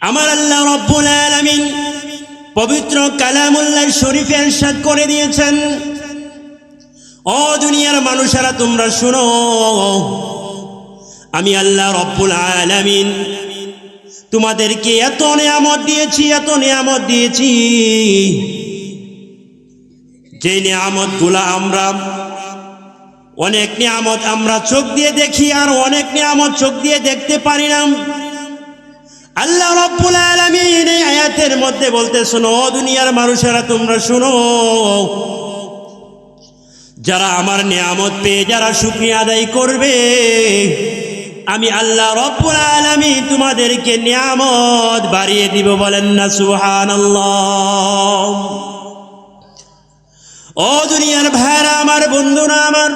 আমার আল্লাহ রব্বুল আলামিন পবিত্র কালামুল্লাহ শরীফে এরশাদ করে দিয়েছেন। ও দুনিয়ার মানুষেরা, তোমরা শুনো। আমি আল্লাহ রব্বুল আলামিন তোমাদেরকে এত নিয়ামত দিয়েছি, এত নিয়ামত দিয়েছি। যে নিয়ামতগুলা আমরা, অনেক নিয়ামত আমরা চোখ দিয়ে দেখি আর অনেক নিয়ামত চোখ দিয়ে দেখতে পারি না। আল্লাহ রব্বুল আলামিন এই আয়াতের মধ্যে বলতে শোনো দুনিয়ার মানুষেরা, তোমরা শোনো। যারা আমার নিয়ামত পেয়ে, যারা শুকরিয়া আদায় করবে, আমি আল্লাহ রব্বুল আলামিন তোমাদেরকে নিয়ামত বাড়িয়ে দিব বলেন না, সুবহানাল্লাহ। ও দুনিয়ার ভাইরা আমার বন্ধুরা, আমার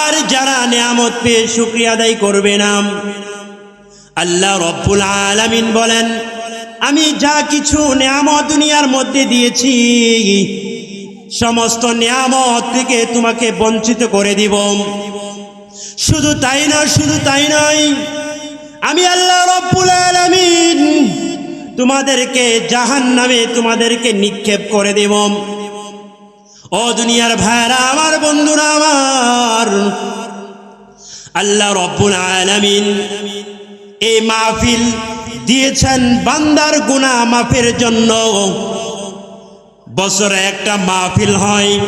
আর যারা নিয়ামত পেয়ে শুক্রিয়া আদায় করবে না আল্লাহ রব্বুল আলামিন বলেন, আমি যা কিছু নিয়ামত দুনিয়ার মধ্যে দিয়েছি, সমস্ত নিয়ামত থেকে তোমাকে বঞ্চিত করে দিব। শুধু তাই নয় শুধু তাই নয়, আমি আল্লাহ রব্বুল আলামিন তোমাদেরকে জাহান নামে তোমাদেরকে নিক্ষেপ করে দেব। ও দুনিয়ার ভাইরা, আমার বন্ধুরা, আমার আল্লাহ রব্বুল আলামিন এই মাহফিল দিয়েছেন বান্দার গুনাহ মাফের জন্য। বছরে একটা মাহফিল হয়।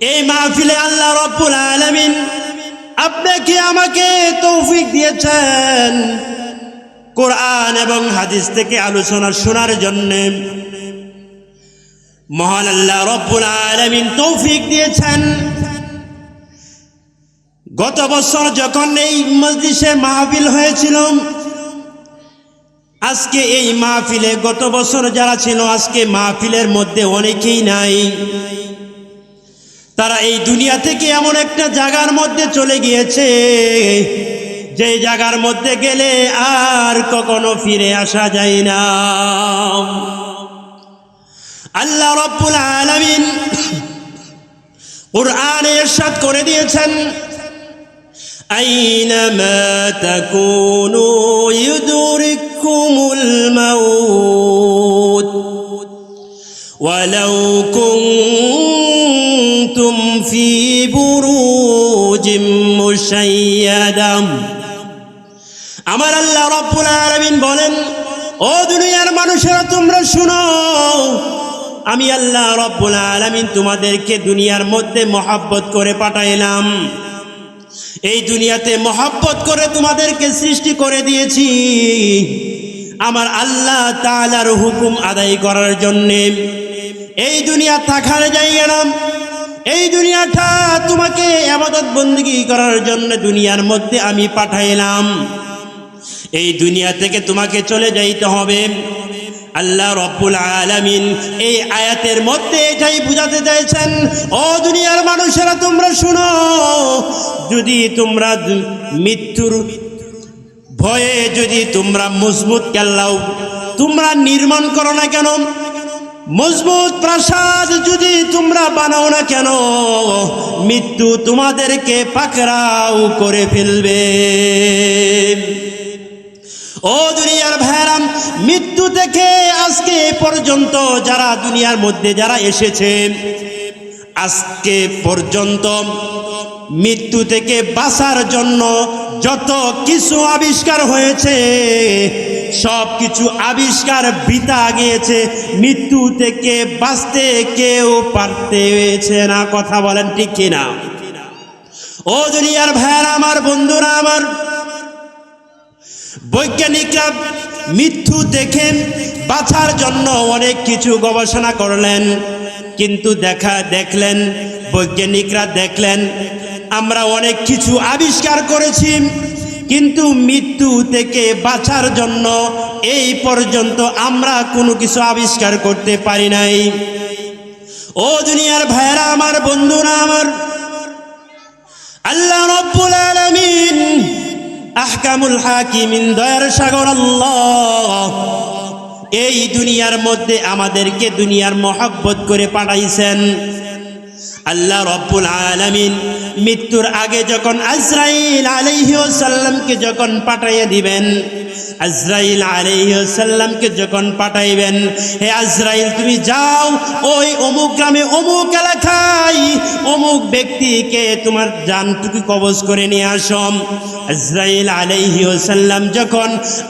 এই মাহফিলে আল্লাহ রব্বুল আলামিন আপনাকে আমাকে তৌফিক দিয়েছেন? কোরআন এবং হাদিস থেকে আলোচনা শোনার জন্য। মহান আল্লাহ রব্বুল আলামিন তৌফিক দিয়েছেন। গত বছর যখন এই মসজিষে মাহফিল হয়েছিল আজকে এই মাহফিলে গত বছর যারা ছিল, আজকে মাহফিলের মধ্যে অনেকেই নাই। তারা এই দুনিয়া থেকে এমন একটা জায়গার মধ্যে চলে গিয়েছে, যে জায়গার মধ্যে গেলে আর কখনো ফিরে আসা যায় না। আল্লাহ রব্বুল আলামিন কোরআনে ইরশাদ করে দিয়েছেন أينما تكونوا يدرككم الموت ولو كنتم في بروج مشيدة আমার আল্লাহ রব্বুল আলামিন বলেন ও দুনিয়ার মানুষেরা তোমরা শুনো আমি আল্লাহ রব্বুল আলামিন তোমাদেরকে দুনিয়ার মধ্যে মহাব্বত করে পাঠাইলাম এই দুনিয়াতে মহাব্বত করে তোমাদেরকে সৃষ্টি করে দিয়েছি। আমার আল্লাহ তাআলার হুকুম আদায় করার জন্যে। এই দুনিয়া থাকার জায়গা নাম। এই দুনিয়াটা তোমাকে আবাদত বন্দী করার জন্য দুনিয়ার মধ্যে আমি পাঠাইলাম। এই দুনিয়া থেকে তোমাকে চলে যাইতে হবে। আল্লাহ রব্বুল আলামিন এই আয়াতের মধ্যে এটাই বুঝাতে চাইছেন, ও দুনিয়ার মানুষেরা, তোমরা শুনো, যদি তোমরা মৃত্যুর ভয়ে যদি তোমরা মজবুত কেল্লাও, তোমরা নির্মাণ করো না কেন? মজবুত প্রাসাদ যদি তোমরা বানাও না কেন, মৃত্যু তোমাদেরকে পাকড়াও করে ফেলবে। ও দুনিয়ার ভাইরাম, মৃত্যু থেকে আজকে পর্যন্ত যারা দুনিয়ার মধ্যে যারা এসেছে, আজকে পর্যন্ত মৃত্যু থেকে বাঁচার জন্য যত কিছু আবিষ্কার হয়েছে, সব কিছু আবিষ্কার বৃতা গিয়েছে, মৃত্যু থেকে বাঁচতে কেউ পারতেছে না, কথা বলেন ঠিক কিনা? ও দুনিয়ার ভাইয়ারা আমার বন্ধুরা আমার বৈজ্ঞানিকরা মৃত্যু দেখেন বাঁচার জন্য অনেক কিছু গবেষণা করলেন, কিন্তু দেখা, দেখলেন, বৈজ্ঞানিকরা দেখলেন, আমরা অনেক কিছু আবিষ্কার করেছি, কিন্তু মৃত্যু থেকে বাঁচার জন্য এই পর্যন্ত আমরা কোনো কিছু আবিষ্কার করতে পারি নাই। ও দুনিয়ার ভাইয়েরা, আমার বন্ধুরা, আমার আল্লাহ রব্বুল আলামিন আহকামুল হাকিমিন, দয়ার সাগর, আল্লাহ। এই দুনিয়ার মধ্যে আমাদেরকে দুনিয়ার মহাব্বত করে পাঠাইছেন। আল্লাহ রব্বুল আলামিন মৃত্যুর আগে যখন আজরাইল আলাইহিসাল্লামকে যখন পাঠাইয়া দিবেন, আজরাইল আলাইহিসাল্লামকে যখন পাঠাইবেন, হে আজরাইল, তুমি যাও, ওই অমুক গ্রামে অমুক এলাকায় অমুক ব্যক্তিকে তোমার জানটুকু কবজ করে নিয়ে আসম আজরাইল আলাইহিসাল্লাম যখন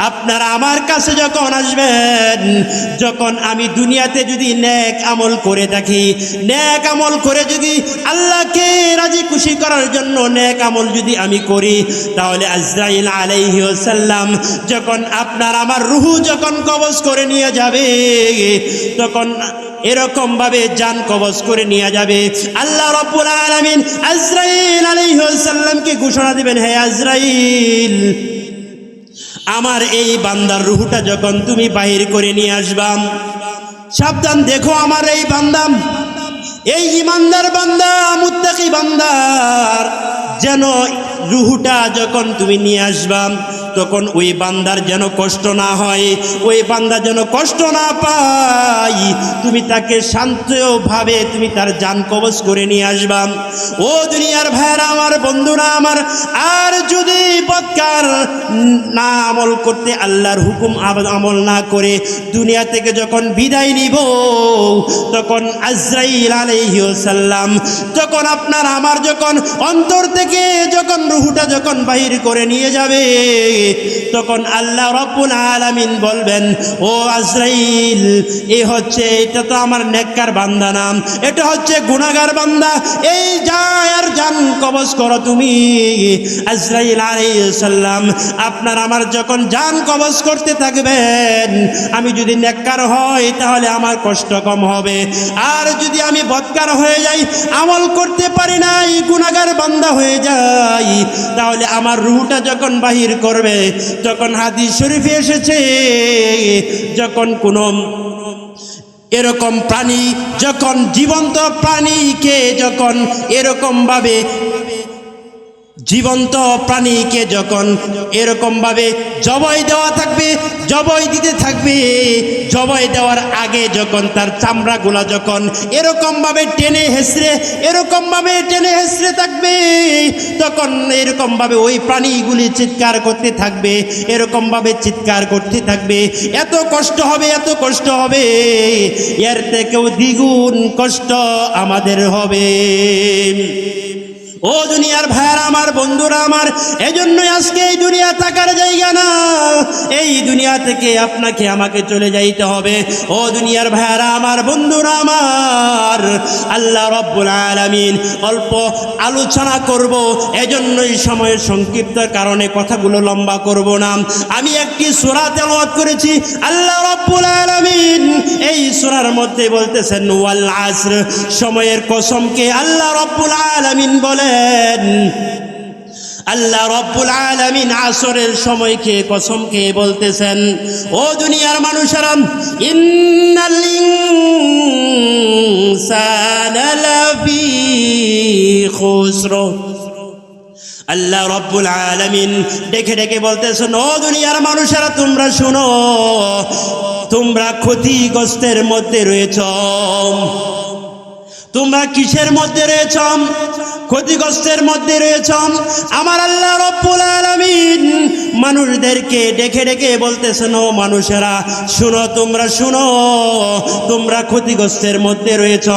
আপনারা আমার কাছে যখন আসবেন, যখন আমি দুনিয়াতে যদি নেক আমল করে থাকি, নেক আমল করে যদি আল্লাহকে রাজি খুশি করার জন্য নেক আমল যদি আমি করি, তাহলে আজরাইল আলাইহিসাল্লাম যখন আপনার আমার রুহু যখন কবজ করে নিয়ে যাবে, তখন এরকম ভাবে জান কবজ করে নিয়ে যাবে। আল্লাহ রব্বুল আলামিন আজরাইল আলাইহিস সালামকে ঘোষণা দিবেন, হে আজরাইল, আমার এই বান্দার রুহুটা যখন তুমি বাহির করে নিয়ে আসবাম সাবধান দেখো আমার এই বান্দাম এই ইমানদার বান্দা মুত্তাকি বান্দার যেন রুহুটা যখন তুমি নিয়ে আসবাম তখন ওই বান্দার যেন কষ্ট না হয়, ওই বান্দা যেন কষ্ট না পাই তুমি তাকে শান্তভাবে তুমি তার যান কবজ করে নিয়ে আসবাম ও দুনিয়ার ভাইয়েরা, আমার বন্ধুরা, আমার, আর যদি বৎকার না আমল করতে আল্লাহর হুকুম আমল না করে দুনিয়া থেকে যখন বিদায় নিব, তখন আজরাইল আলাইহিসাল্লাম যখন আপনার আমার যখন অন্তর থেকে যখন রুহুটা যখন বাহির করে নিয়ে যাবে তখন আল্লাহ রব্বুল আলামিন বলবেন, ও আজরাইল, এ হচ্ছে, এটা তো আমার নেককার বান্দা নাম, এটা হচ্ছে গুনাগার বান্দা, এই যা আর জান কবজ করো তুমি। আজরাইল আলাইসাল্লাম আপনার আমার যখন জান কবজ করতে থাকবেন, আমি যদি নেককার হই, তাহলে আমার কষ্ট কম হবে। আর যদি আমি বৎকার হয়ে যাই, আমল করতে পারি নাই গুনাগার বান্দা হয়ে যাই, তাহলে আমার রুহটা যখন বাহির করবে যখন হাদিস শরীফে এসেছে যখন কোন এরকম প্রাণী যখন জীবন্ত প্রাণীকে যখন এরকমভাবে জীবন্ত প্রাণীকে যখন এরকমভাবে জবাই দেওয়া থাকবে, জবই দিতে থাকবে, জবাই দেওয়ার আগে যখন তার চামড়াগুলা যখন এরকমভাবে টেনে হেসড়ে এরকমভাবে টেনে হেসড়ে থাকবে, তখন এরকমভাবে ওই প্রাণীগুলি চিৎকার করতে থাকবে এরকমভাবে চিৎকার করতে থাকবে। এত কষ্ট হবে, এত কষ্ট হবে, এর থেকেও দ্বিগুণ কষ্ট আমাদের হবে। ও দুনিয়ার ভাইয়ারা আমার, বন্ধুরা আমার, এজন্যই আজকে এই দুনিয়া থাকার জায়গা না। এই দুনিয়া থেকে আপনাকে আমাকে চলে যাইতে হবে। ও দুনিয়ার ভাইয়ারা আমার, বন্ধুরা আমার, আল্লাহ রব্বুল আলামিন অল্প আলোচনা করব, এজন্যই সময়ের সংক্ষিপ্ত কারণে কথাগুলো লম্বা করব না। আমি একটি সূরা তেলাওয়াত করেছি, আল্লাহ রব্বুল আলামিন এই সূরার মধ্যে বলতেছেন, ওয়াল আসর। সময়ের কসমকে আল্লাহ রব্বুল আলামিন বলেন আল্লাহ রব্বুল আলামিন আসরের সময়কে কসম বলতেছেন, ও দুনিয়ার মানুষেরা, ইন্নাল খুসর। আল্লাহ রব্বুল আলামিন ডেকে ডেকে বলতেছেন, ও দুনিয়ার মানুষেরা, তোমরা শুনো, তোমরা ক্ষতিগ্রস্তের মধ্যে রয়েছ। তোমরা কিসের মধ্যে রয়েছ? ক্ষতিগ্রস্তের মধ্যে রয়েছ? আমার আল্লাহ রব্বুল আলামিন মানুষদেরকে ডেকে ডেকে বলতেছেন, ও মানুষেরা, শুনো, তোমরা শুনো, তোমরা ক্ষতিগ্রস্তের মধ্যে রয়েছ।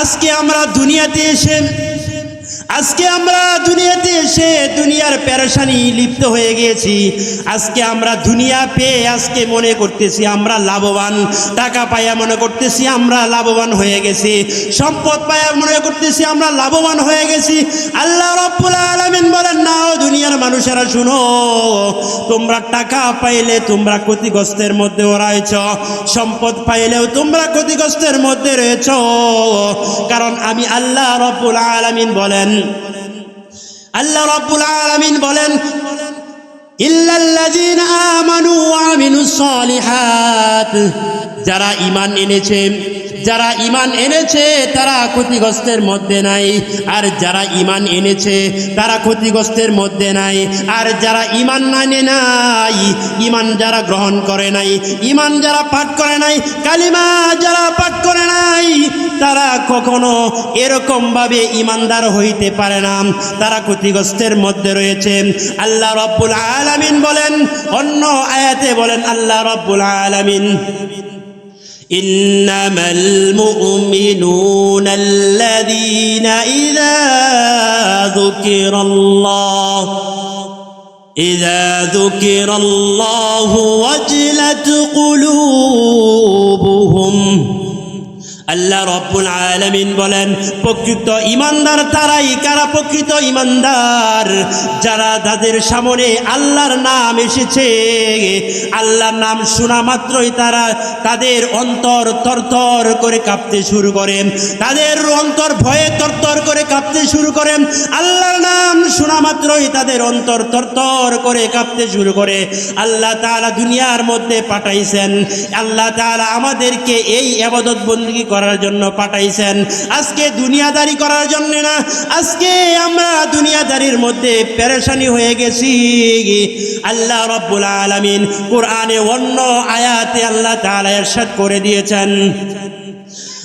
আজকে আমরা দুনিয়াতে এসে আজকে আমরা দুনিয়াতে এসে দুনিয়ার পেরেশানি লিপ্ত হয়ে গিয়েছি। আজকে আমরা দুনিয়া পেয়ে আজকে মনে করতেছি আমরা লাভবান, টাকা পাইয়া মনে করতেছি আমরা লাভবান হয়ে গেছি। সম্পদ পাইয়া মনে করতেছি আমরা লাভবান হয়ে গেছি। আল্লাহ রব্বুল আলামিন বলেন না দুনিয়ার মানুষেরা শুনো, তোমরা টাকা পাইলে তোমরা ক্ষতিগ্রস্তের মধ্যে রয়েছ, সম্পদ পাইলেও তোমরা ক্ষতিগ্রস্তের মধ্যে রয়েছ। কারণ আমি আল্লাহ রব্বুল আলামিন বলেন আল্লাহ রব্বুল আলমিন বলেন ইল্লাল্লাযীনা আমানু ওয়া আমিলুস সালিহাত। যারা ইমান এনেছে, যারা ইমান এনেছে, তারা ক্ষতিগ্রস্তের মধ্যে নাই। আর যারা ইমান এনেছে, তারা ক্ষতিগ্রস্তের মধ্যে নাই। আর যারা ইমান মানে নাই ইমান যারা গ্রহণ করে নাই ইমান যারা পাঠ করে নাই, কালিমা যারা পাঠ করে নাই, তারা কখনো এরকম ভাবে ইমানদার হইতে পারে না। তারা ক্ষতিগ্রস্তের মধ্যে রয়েছে। আল্লাহ রব্বুল আলামিন বলেন, অন্য আয়াতে বলেন, আল্লাহ রব্বুল আলামিন। إنما المؤمنون الذين إذا ذكر الله إذا ذكر الله وجلت قلوبهم আল্লাহ রব্বুল আলামিন বলেন, প্রকৃত ইমানদার তারাই কারা প্রকৃত ইমানদার? যারা তাদের সামনে আল্লাহর নাম এসেছে, আল্লাহর নাম শোনা মাত্রই তারা তাদের অন্তর তরতর করে কাঁপতে শুরু করেন। তাদের অন্তর ভয়ে তরতর করে কাঁপতে শুরু করেন। আল্লাহর নাম শোনা মাত্রই তাদের অন্তর তরতর করে কাঁপতে শুরু করে। আল্লাহ তাআলা দুনিয়ার মধ্যে পাঠাইছেন। আল্লাহ তাআলা আমাদেরকে এই আবাদত বন্দী করার জন্য পাঠাইছেন। আজকে দুনিয়াদারি করার জন্য না, আজকে আমরা দুনিয়াদারির মধ্যে পেরেশানি হয়ে গেছি। আল্লাহ রব্বুল আলমিন কোরআনে অন্য আয়াতে আল্লাহ তালা এরশাদ করে দিয়েছেন।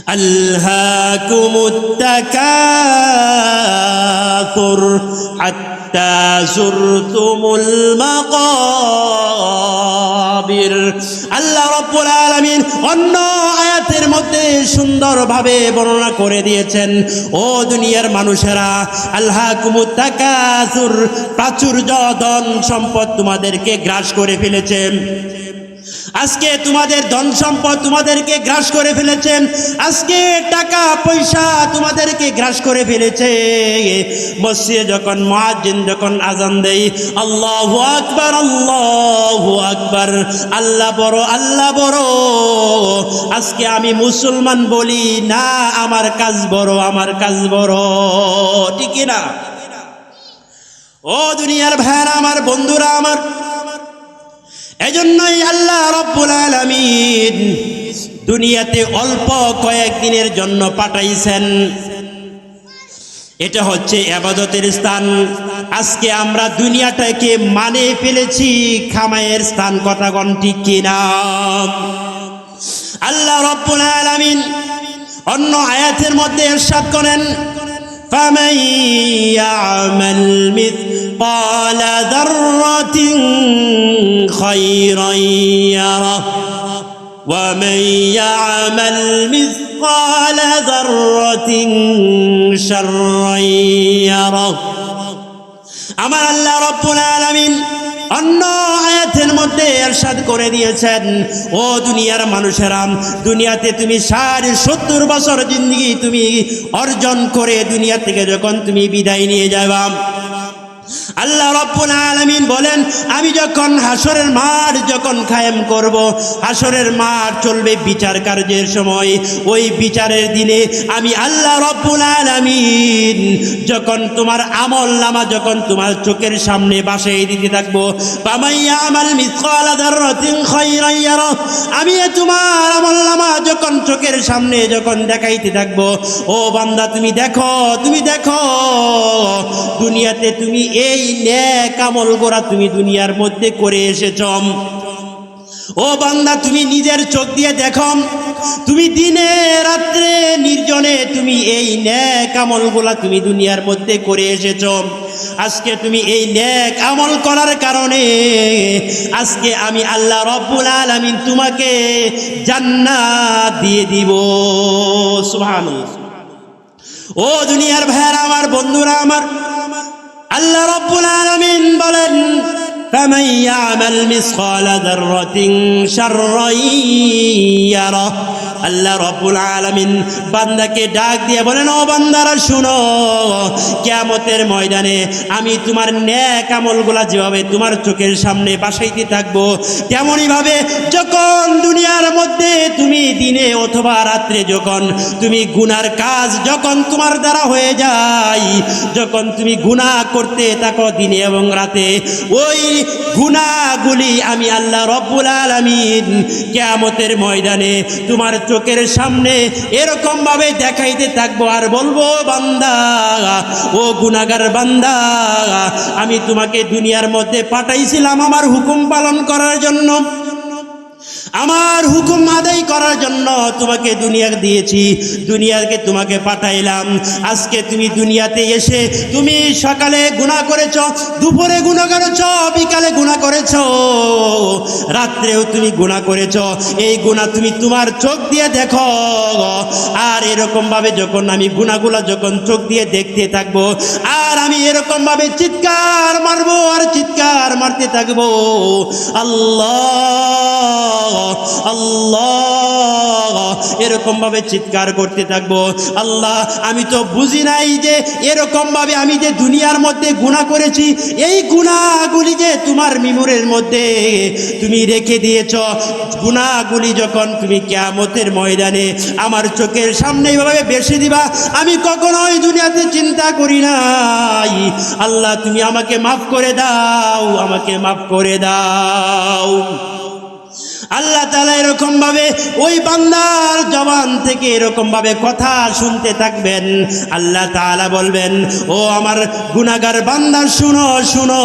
ألهاكم التكاثر حتى زرتم المقابر আল্লাহ রব্বুল আলামিন অন্য আয়াতের মধ্যে সুন্দরভাবে বর্ণনা করে দিয়েছেন ও দুনিয়ার মানুষেরা আল্লাহ কুমুত্তাকাসুর প্রাচুর্য ধন সম্পদ তোমাদেরকে গ্রাস করে ফেলেছে আজকে তোমাদের ধন সম্পদ তোমাদেরকে গ্রাস করে ফেলেছে আজকে টাকা, পয়সা তোমাদেরকে গ্রাস করে ফেলেছে। মসজিদে যখন মুয়াজ্জিন যখন আজান দেই আল্লাহু আকবার আল্লাহু আকবার। আল্লাহ বড় আল্লাহ বড়। আজকে আমি মুসলমান বলি, না, আমার কাজ বড়, আমার কাজ বড়। ঠিক না ও দুনিয়ার ভাইরা আমার বন্ধুরা, আমার এজন্যই আল্লাহ রব্বুল আলমিন দুনিয়াতে অল্প কয়েকদিনের জন্য পাঠাইছেন। এটা হচ্ছে আবাদতের স্থান। আজকে আমরা দুনিয়াটাকে মানে ফেলেছি, খামায়ের স্থান কথাগণ ঠিক কিনা? আল্লাহ রব্বুল আলামিন অন্য আয়াতের মধ্যে এরশাদ করেন مثقال ذرة خيرا يره ومن يعمل مثقال ذرة شرا يره আমার আল্লাহ রব্বুল আলামিন অন্য আয়াতের মধ্যে এরশাদ করে দিয়েছেন ও দুনিয়ার মানুষেরা দুনিয়াতে তুমি সাড়ে সত্তর বছর জিন্দগি তুমি অর্জন করে দুনিয়া থেকে যখন তুমি বিদায় নিয়ে যাবা আল্লাহ রব্বুল আলামিন বলেন, আমি যখন হাসরের মাঠ যখন কায়েম করব হাসরের মাঠ চলবে বিচার কার্যের সময়। ওই বিচারের দিনে আমি আল্লাহ রব্বুল আলামিন যখন তোমার আমল নামা যখন তোমার চোখের সামনে বাসাই দিতে থাকব আমি তোমার আমল নামা যখন চোখের সামনে যখন দেখাইতে থাকব, ও বান্দা তুমি দেখো তুমি দেখো, দুনিয়াতে তুমি এই ন্যাক আমল গোড়া তুমি দুনিয়ার মধ্যে করে এসেছ। ও বান্দা, তুমি নিজের চোখ দিয়ে দেখো। তুমি দিনে রাত্রে নির্জনে তুমি এই ন্যাক আমলগুলা তুমি দুনিয়ার মধ্যে করে এসেছ। আজকে তুমি এই ন্যাক আমল করার কারণে আজকে আমি আল্লাহ রব্বুল আলামিন তোমাকে জান্নাত দিয়ে দিব। সুবহানাল্লাহ। ও দুনিয়ার ভাইয়ারা, আমার বন্ধুরা, আমার আল্লাহ রব্বুল আলামিন বলেন فمن يعمل مثقال ذرة شرا يره আল্লাহ রব্বুল আলামিন বান্দাকে ডাক দিয়ে বলেন ও বান্দারা শুনো কিয়ামতের ময়দানে আমি তোমার ন্যাক আমলগুলা যেভাবে তোমার চোখের সামনে বাসাইতে থাকবো তেমনই ভাবে যখন দুনিয়ার মধ্যে তুমি দিনে অথবা রাত্রে যখন তুমি গুনার কাজ যখন তোমার দ্বারা হয়ে যায়, যখন তুমি গুনাহ করতে থাকো দিনে এবং রাতে, ওই গুনাহগুলি আমি আল্লাহ রব্বুল আলামিন কিয়ামতের ময়দানে তোমার চোখের সামনে এরকমভাবে দেখাইতে থাকব। আর বলব, বান্দা, ও গুনাগার বান্দা, আমি তোমাকে দুনিয়ার মধ্যে পাঠাইছিলাম আমার হুকুম পালন করার জন্য। আমার হুকুম আদায় করার জন্য তোমাকে দুনিয়া দিয়েছি দুনিয়াকে তোমাকে পাঠাইলাম। আজকে তুমি দুনিয়াতে এসে তুমি সকালে গুণা করেছ, দুপুরে গুণা করেছ, বিকালে গুণা করেছ। রাত্রেও তুমি গুণা করেছ, এই গুণা তুমি তোমার চোখ দিয়ে দেখো। আর এরকমভাবে যখন আমি গুণাগুলা যখন চোখ দিয়ে দেখতে থাকব, আর আমি এরকমভাবে চিৎকার মারবো আর চিৎকার মারতে থাকব, আল্লাহ আল্লাহ এরকম ভাবে চিৎকার করতে থাকব। আল্লাহ, আমি তো বুঝি নাই যে এরকম ভাবে আমি যে দুনিয়ার মধ্যে গুণা করেছি, এই গুণাগুলি যে তোমার মিমুরের মধ্যে তুমি রেখে দিয়েছ গুণাগুলি যখন তুমি কেয়ামতের ময়দানে আমার চোখের সামনে এইভাবে বেশি দিবা, আমি কখনোই দুনিয়াতে চিন্তা করি নাই। আল্লাহ, তুমি আমাকে মাফ করে দাও, আমাকে মাফ করে দাও। আল্লাহ তালা এরকম ভাবে ওই বান্দার জবান থেকে এরকম ভাবে কথা শুনতে থাকবেন। আল্লাহ তাআলা বলবেন, ও আমার গুনাগার বান্দা, শুনো শুনো,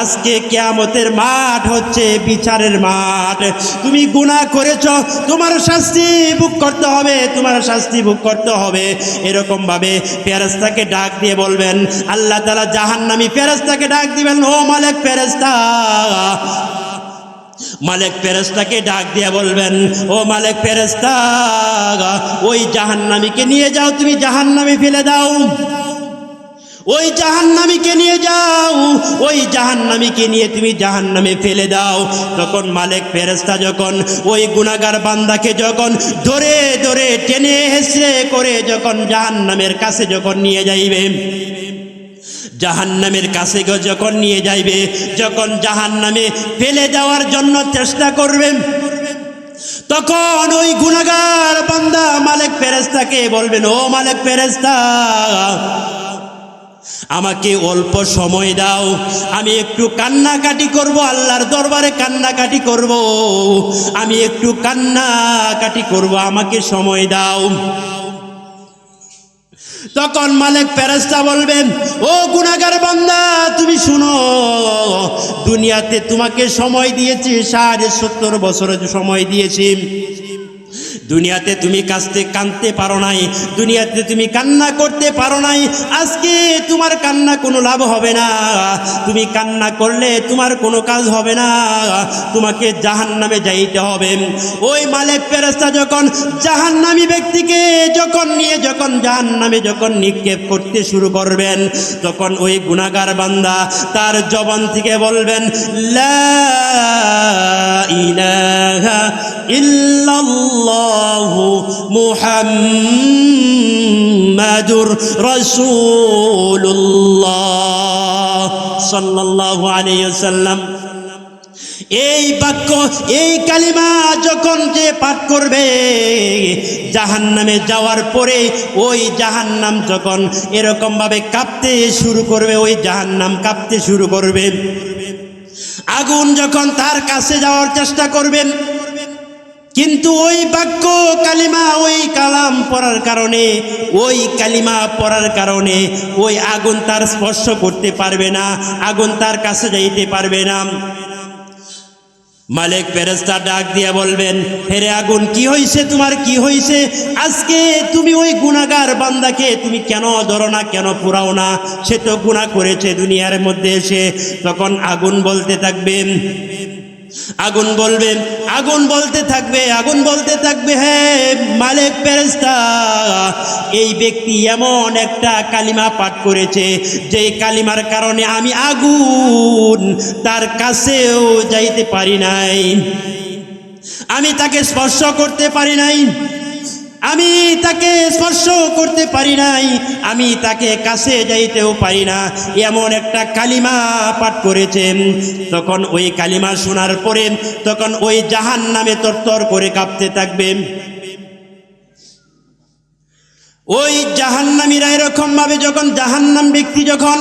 আজকে কিয়ামতের মাঠ হচ্ছে বিচারের মাঠ। তুমি গুনাহ করেছ, তোমার শাস্তি ভোগ করতে হবে, তোমার শাস্তি ভোগ করতে হবে। এরকম ভাবে ফেরেস্তাকে ডাক দিয়ে বলবেন, আল্লাহ তালা জাহান্নামি ফেরেস্তাকে ডাক দিবেন, ও মালিক ফেরেস্তা মালিক ফেরেস্তাকে ডাক দিয়ে বলবেন, ও মালিক ফেরেস্তা ওই জাহান্নামীকে নিয়ে যাও, তুমি জাহান্নামে ফেলে দাও। ওই জাহান্নামীকে নিয়ে যাও, ওই জাহান্নামীকে নিয়ে তুমি জাহান্নামে ফেলে দাও। তখন মালিক ফেরেস্তা যখন ওই গুনাগার বান্দাকে যখন ধরে ধরে টেনে হেসড়ে করে যখন জাহান্নামের কাছে যখন নিয়ে যাইবে জাহান্নামের কাছে যখন নিয়ে যাইবে, যখন জাহান্নামে ফেলে যাওয়ার জন্য চেষ্টা করবেন, তখন ওই গুনাগার বান্দা মালিক ফেরেস্তাকে বলবেন, ও মালিক ফেরেস্তা আমাকে অল্প সময় দাও, আমি একটু কান্নাকাটি করব, আল্লাহর দরবারে কান্নাকাটি করব, আমি একটু কান্নাকাটি করব, আমাকে সময় দাও। তখন মালিক ফেরেস্তা বলবেন, ও গুণাগার বন্দা, তুমি শুনো, দুনিয়াতে তোমাকে সময় দিয়েছি সাড়ে সত্তর বছরের সময় দিয়েছি। দুনিয়াতে তুমি কাঁদতে কাঁদতে পারো নাই, দুনিয়াতে তুমি কান্না করতে পারো নাই, আজকে তোমার কান্না কোনো লাভ হবে না। তুমি কান্না করলে তোমার কোনো কাজ হবে না। তোমাকে জাহান নামে যাইতে হবে। ওই মালেক ফেরেস্তা যখন জাহান্নামী ব্যক্তিকে যখন নিয়ে, যখন জাহান নামে যখন নিক্ষেপ করতে শুরু করবেন, তখন ওই গুণাগার বান্দা তার জবান থেকে বলবেন, লা ইল্লাল্লাহু। মুহাম্মাদুর রাসূলুল্লাহ সাল্লাল্লাহু আলাইহি ওয়াসাল্লাম। এই বাক্য, এই কালিমা যখন যে পাঠ করবে, জাহান্নামে যাওয়ার পরে ওই জাহান্নাম যখন এরকম ভাবে কাঁপতে শুরু করবে, ওই জাহান্নাম কাঁপতে শুরু করবে। আগুন যখন তার কাছে যাওয়ার চেষ্টা করবেন কিন্তু ওই বাক্য, কালিমা, ওই কালাম পড়ার কারণে, ওই কালিমা পড়ার কারণে ওই আগুন তার স্পর্শ করতে পারবে না, আগুন তার কাছে যাইতে পারবে না। মালিক ফেরেস্তা ডাক দিয়ে বলবেন ফেরে আগুন, কি হইছে তোমার, কি হইছে? আজকে তুমি ওই গুণাগার বান্দাকে তুমি কেন ধরো না, কেন পুরাও না? সে তো গুণা করেছে দুনিয়ার মধ্যে এসে। তখন আগুন বলতে থাকবেন আগুন বলবেন, আগুন বলতে থাকবে, আগুন বলতে থাকবে হ্যাঁ মালিক ফেরেশতা, এই ব্যক্তি এমন একটা কালিমা পাঠ করেছে, যে কালিমার কারণে আমি আগুন তার কাছেও যাইতে পারি নাই। আমি তাকে স্পর্শ করতে পারি নাই। আমি তাকে স্পর্শ করতে পারি নাই, আমি তাকে কাছে যাইতেও পারি না। এমন একটা কালিমা পাঠ করেছেন। তখন ওই কালিমা শোনার পরে, তখন ওই জাহান নামে তরতর করে কাঁপতে থাকবে ওই জাহান্নামীরা এরকম ভাবে যখন জাহান্নাম ব্যক্তি যখন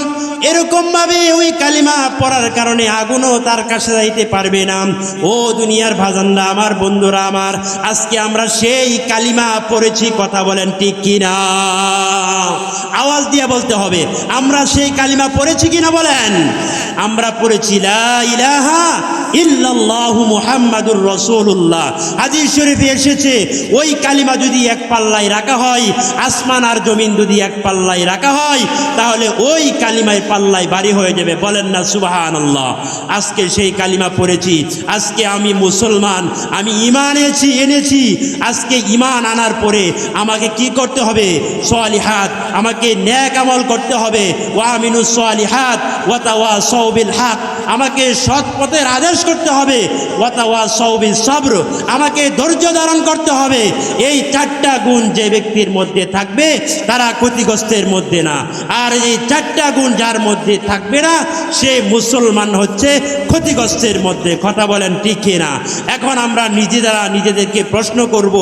এরকম ভাবে ওই কালিমা পড়ার কারণে আগুনও তার কাছে যাইতে পারবে না। ও দুনিয়ার ভাজানরা আমার বন্ধুরা আমার, আজকে আমরা সেই কালিমা পড়েছি, কথা বলেন ঠিক কিনা? আওয়াজ দিয়ে বলতে হবে, আমরা সেই কালিমা পড়েছি কিনা বলেন? আমরা পড়েছি ইলাহা ইল্লাল্লাহু মুহাম্মাদুর রাসূলুল্লাহ। হাদিস শরীফে এসেছে, ওই কালিমা যদি এক পাল্লায় রাখা হয় আসমান আর জমিন যদি এক পাল্লায় রাখা হয়, তাহলে ওই কালিমায় পাল্লায় বাড়ি হয়ে যাবে। বলেন না, সুবহানাল্লাহ, আজকে সেই কালিমা পড়েছি, আজকে আমি মুসলমান, আমি ইমান এনেছি এনেছি, আজকে ইমান আনার পরে আমাকে কি করতে হবে? সোয়ালিহাত, আমাকে ন্যাক আমল করতে হবে। ওয়ামিনু সোয়ালিহাত ওয়াতাওয়া সৌবিল হাক, আমাকে সৎ পথের আদেশ করতে হবে। ওয়াতাওয়া সৌবিল সব্র, আমাকে ধৈর্য ধারণ করতে হবে। এই চারটা গুণ যে ব্যক্তির মধ্যে থাকবে, তারা ক্ষতিগ্রস্তের মধ্যে না। আর এই চারটা গুণ যার মধ্যে থাকবে না, সে মুসলমান হচ্ছে ক্ষতিগ্রস্তের মধ্যে। কথা বলেন ঠিক না এখন আমরা নিজেরা নিজেদেরকে প্রশ্ন করব,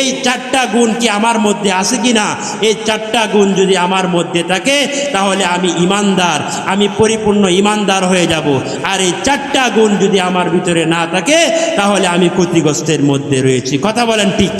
এই চারটা গুণ কি আমার মধ্যে আছে কি না এই চারটা গুণ যদি আমার মধ্যে থাকে, তাহলে আমি ইমানদার, আমি পরিপূর্ণ ইমানদার হয়ে যাব। আর এই চারটা গুণ যদি আমার ভিতরে না থাকে, তাহলে আমি ক্ষতিগ্রস্তের মধ্যে রয়েছি। কথা বলেন ঠিক?